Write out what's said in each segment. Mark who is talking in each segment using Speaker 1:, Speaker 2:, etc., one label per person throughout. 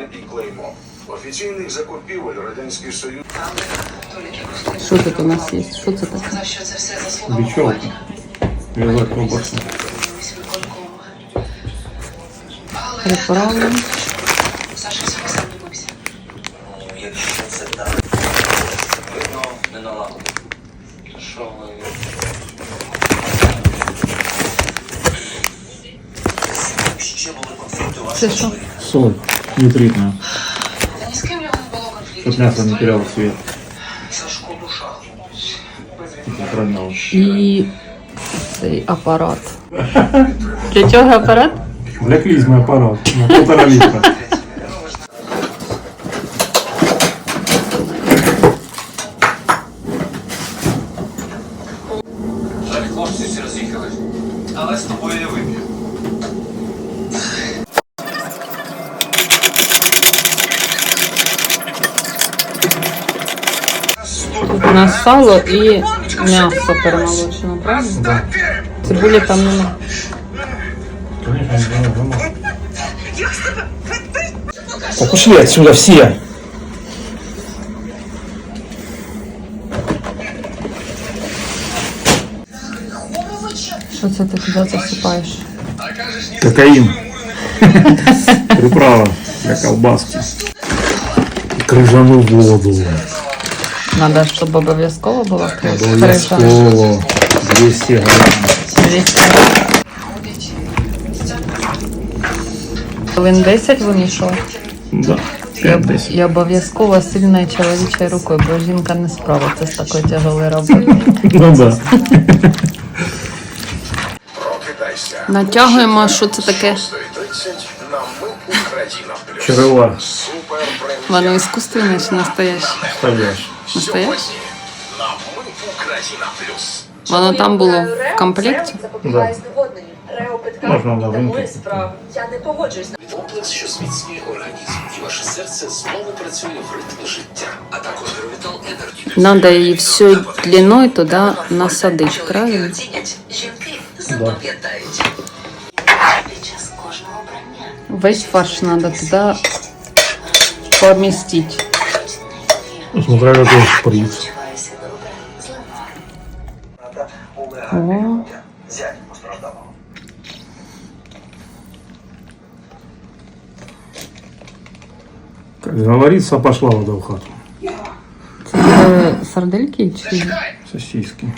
Speaker 1: посвідчення і клеймо. Офіційних закупівель Радянський Союз
Speaker 2: Що тут у нас є? Що це таке?
Speaker 3: Сказав, що це все заслуга.
Speaker 4: В'язать колбасу.
Speaker 3: Але
Speaker 2: Приправи.
Speaker 3: Саша всього сам добився.
Speaker 5: Якщо це так, видно, не налагодить. Що ви? Ще були конфлікти
Speaker 2: Це
Speaker 5: вашого
Speaker 2: що?
Speaker 5: чоловіка?
Speaker 4: Соль нитритная,
Speaker 3: не
Speaker 4: чтобы мясо не теряло цвет.
Speaker 5: Сашко.
Speaker 2: І цей апарат. Для чого апарат?
Speaker 4: Для клизмы аппарат на полтора литра.
Speaker 5: Жаль, хлопці всі роз'їхались. Але з тобою я вип'ю.
Speaker 2: У нас сало і м'ясо перемолочено, правильно? Цибулі там нема.
Speaker 6: Так ушли отсюда все.
Speaker 2: Що це ти туди засипаєш?
Speaker 4: Кокаин. Приправа для колбаски. И крыжаную воду.
Speaker 2: Надо, щоб обов'язково було крижа.
Speaker 4: Обов'язково 200 грамм.
Speaker 2: Хвилин 10 вимішував.
Speaker 4: Да,
Speaker 2: І, і обов'язково сильною чоловічою рукою, бо жінка не справиться з такою тяжелою роботою.
Speaker 4: Ну да.
Speaker 2: Натягуємо, що це таке.
Speaker 1: 130 на ми Україна плюс.
Speaker 4: Черева
Speaker 1: Супер прем'єр.
Speaker 2: Воно іскусственне чи настояще?
Speaker 4: стоящ.
Speaker 2: Настояще?
Speaker 1: На плюс.
Speaker 2: Воно там було в комплекті.
Speaker 4: Да. Можна новинки.
Speaker 7: Я не погоджуюсь
Speaker 8: Комплекс, що зміцнює організм, і ваше серце знову працює в ритмі життя, а також Гравітал Енерджі.
Speaker 2: Надо її всю длиною туди насадити, правильно?
Speaker 7: Жінки запам'ятають.
Speaker 2: Весь фарш треба туди помістити.
Speaker 4: Ну, Смотря какой шприц.
Speaker 2: О.
Speaker 4: Как говорится, пошла вода в хату.
Speaker 2: це сардельки чи?
Speaker 4: Сосиски.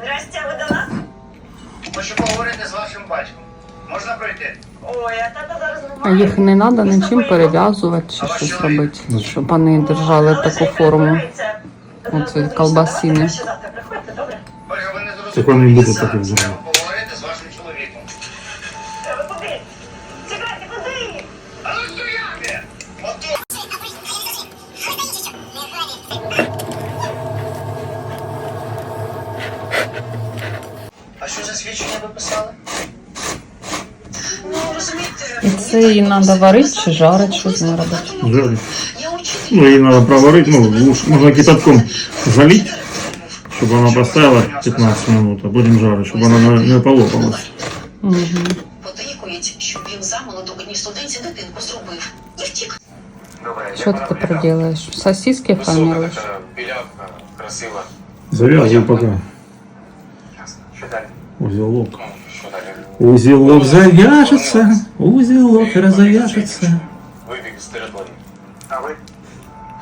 Speaker 9: Здрастя, ви до нас?
Speaker 5: Хочу поговорити з вашим батьком. Можна пройти?
Speaker 9: Ой, а тата зараз немає.
Speaker 2: їх не треба нічим перев'язувати чи щось робити, щоб вони держали таку форму. Оце колбасини.
Speaker 5: Не.
Speaker 4: Так вони будуть
Speaker 5: Зараз
Speaker 4: такі
Speaker 5: поговорити з вашим чоловіком.
Speaker 9: Ви куди? Чекайте, куди?
Speaker 5: А ну стояти! А що за свідчення ви писали?
Speaker 9: Ну, розумієте,
Speaker 2: І це її треба варити чи жарити, що з нею робити?
Speaker 4: Жарить.
Speaker 9: я учитель.
Speaker 4: Ну, ее надо проварить, ну, уж можно кипятком залить, чтобы она поставила 15 минут, а будем жарить, чтобы она не- не полопалась.
Speaker 2: Угу.
Speaker 7: Подейкують, щоб він замолоду до одній студенті дитинку зробив. І втік.
Speaker 5: Добре,
Speaker 2: Що ти тепер робиш? Сосиски формируєш?
Speaker 5: білявка, красива.
Speaker 4: Завязывай пока.
Speaker 5: Ясно. Що далі?
Speaker 4: Узелок.
Speaker 5: Ну, що далі?
Speaker 4: Узелок завяжется, узелок развяжется.
Speaker 5: Вибіг з території. А ви?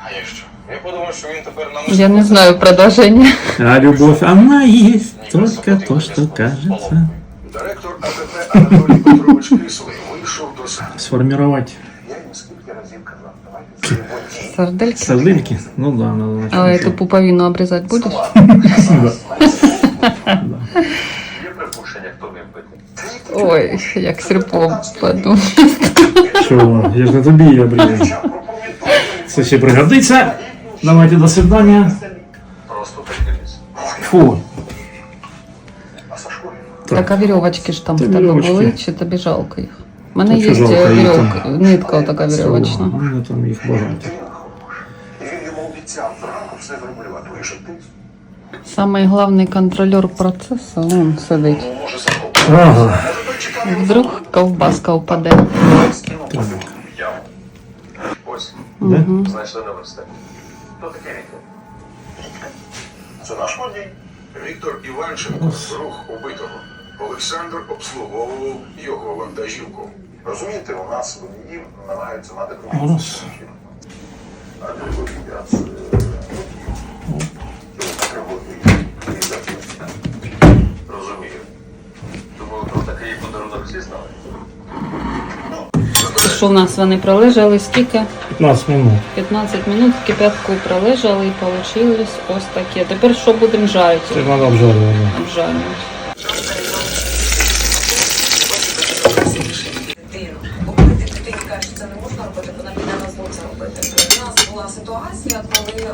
Speaker 5: А я що? Я подумав, що він тепер на
Speaker 2: Я не знаю продовження.
Speaker 4: А любовь, она есть, только то, что кажется.
Speaker 1: Директор АТП Анатолій Петрович Кислий вийшов до с-
Speaker 4: Сформировать
Speaker 1: Я їм скільки разів казав, давайте зробимо
Speaker 2: Сардельки?
Speaker 4: сардельки? Ну да, надо начать.
Speaker 2: А эту пуповину обрезать будешь?
Speaker 5: Є
Speaker 2: Ой, як сірпом подумав.
Speaker 4: Чего? Я же на тобі я брію. Це ще пригодиться. Давайте, до свидания.
Speaker 5: Просто прикрились.
Speaker 4: Фу.
Speaker 5: А Сашко?
Speaker 2: Так а вірьовочки ж там в
Speaker 4: Та
Speaker 2: тебе
Speaker 4: вірьовочки.
Speaker 2: були, чи тобі жалко їх? У мене
Speaker 4: Та
Speaker 2: є
Speaker 4: що жалко, їх
Speaker 2: вірьовка,
Speaker 4: там
Speaker 2: нитка така вірьовочна.
Speaker 4: У мене там їх багато.
Speaker 1: І він йому обіцяв зранку все зроблю, а то лише ти.
Speaker 2: Самий головний контролер процесу, він сидить.
Speaker 4: Ага.
Speaker 2: Вдруг ковбаска.
Speaker 10: Ось,
Speaker 2: Угу.
Speaker 10: знайшли на верстаті. Хто Віктор? Це наш водій.
Speaker 1: Віктор Іванченко, друг убитого. Олександр обслуговував його вантажівку.
Speaker 10: Розумієте, у нас водіїв намагаються кругом. А ти
Speaker 2: Що в нас вони пролежали? Скільки?
Speaker 4: 15 минут.
Speaker 2: 15 минут в кипятку пролежали і получилось ось таке. Тепер що будемо жарити?
Speaker 4: Обжаривать. да.
Speaker 2: Обжарювати.
Speaker 5: Дитину. Бо коли ти дитині кажеш, що це не можна робити, вона піде на зло це робити. У нас була ситуація, коли е,